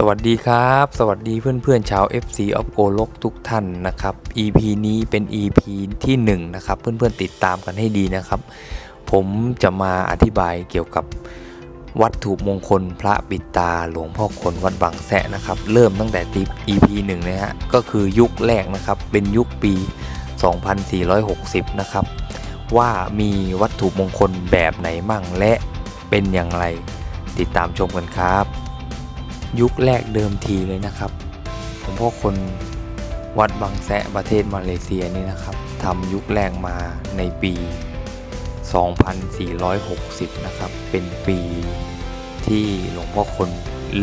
สวัสดีครับ สวัสดีเพื่อนๆชาว FC of Go ลกทุกท่านนะครับ EP นี้เป็น EP ที่ 1 นะครับ เพื่อนๆติดตามกันให้ดีนะครับ ผมจะมาอธิบายเกี่ยวกับวัตถุมงคลพระปิดตาหลวงพ่อคนวัดบางแสะนะครับ เริ่มตั้งแต่ EP 1นะฮะก็คือยุคแรกนะครับ เป็นยุคปี 2460 นะครับ ว่ามีวัตถุมงคลแบบไหนมั่งและเป็นอย่างไร ติดตามชมกันครับ ยุคแรกเดิมทีเลยนะครับหลวงพ่อคนวัดบางแสะประเทศมาเลเซียนี่นะครับทำยุคแรกมาในปี 2460 นะครับ เป็นปีที่หลวงพ่อคน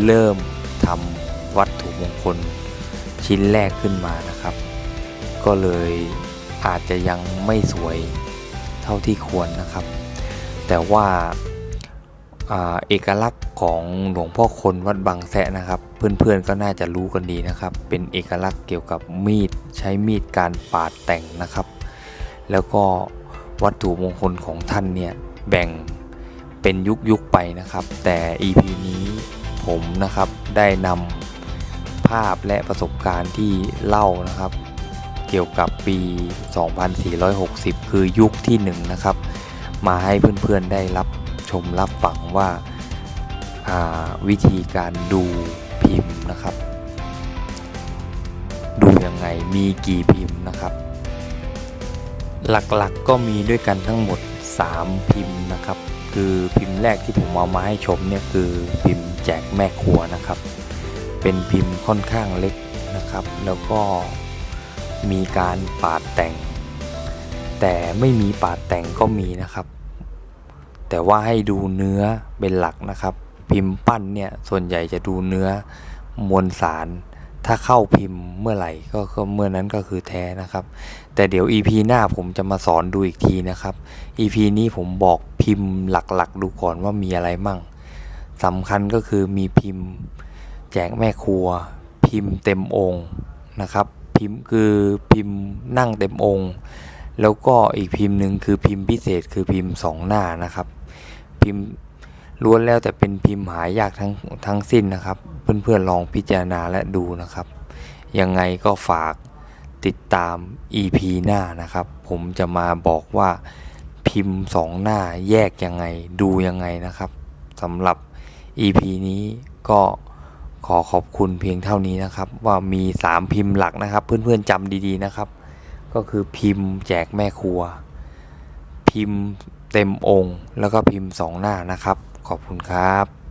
เริ่มทำวัตถุมงคลชิ้นแรกขึ้นมานะครับ ก็เลยอาจจะยังไม่สวยเท่าที่ควรนะครับ แต่ว่า เอกลักษณ์ของหลวงพ่อคนวัดบางแสะนะครับ เพื่อนๆก็น่าจะรู้กันดีนะครับ เป็นเอกลักษณ์เกี่ยวกับมีดใช้มีดการปาดแต่งนะครับ แล้วก็วัตถุมงคลของท่านเนี่ยแบ่งเป็นยุคๆไปนะครับ แต่ EP นี้ผมนะครับได้นำภาพและประสบการณ์ที่เล่านะครับ เกี่ยวกับปี 2460 คือยุคที่หนึ่งนะครับมาให้เพื่อนๆได้รับ มรับฟังว่าาวิธีการดูพิมพ์นะครับ ดูยังไงมีกี่พิมพ์นะครับ หลักๆก็มีด้วยกันทั้งหมด 3 พิมพ์นะครับ คือพิมพ์แรกที่ผมเอามาให้ชมเนี่ยคือพิมพ์แจกแม่ครัวนะครับ เป็นพิมพ์ค่อนข้างเล็กนะครับ แล้วก็มีการปาดแต่ง แต่ไม่มีปาดแต่งก็มีนะครับ แต่ว่าให้ดูเนื้อเป็นหลักนะครับ พิมพ์ปั้นเนี่ยส่วนใหญ่จะดูเนื้อมวลสาร ถ้าเข้าพิมพ์เมื่อไหร่ก็เมื่อนั้นก็คือแท้นะครับ แต่เดี๋ยว EP หน้าผมจะมาสอนดูอีกทีนะครับ EP นี้ผมบอกพิมพ์หลักๆ ดูก่อนว่ามีอะไรมั่งสำคัญก็คือมีพิมพ์แจกแม่ครัว พิมพ์เต็มองค์นะครับพิมพ์คือพิมพ์นั่งเต็มองค์ แล้วก็อีกพิมพ์หนึ่งคือพิมพ์พิเศษคือพิมพ์สองหน้านะครับ พิมพ์ล้วนแล้วแต่เป็นพิมพ์หายากทั้งทั้งสิ้นนะครับ เพื่อนๆลองพิจารณาและดูนะครับ ยังไงก็ฝากติดตาม EP หน้านะครับ ผมจะมาบอกว่าพิมพ์สองหน้าแยกยังไงดูยังไงนะครับสำหรับ EP นี้ก็ขอขอบคุณเพียงเท่านี้นะครับ ว่ามี 3 พิมพ์หลักนะครับ เพื่อนๆจำดีๆนะครับ ก็คือพิมพ์แจกแม่ครัว พิมพ์เต็มองค์ แล้วก็พิมพ์สองหน้านะครับ ขอบคุณครับ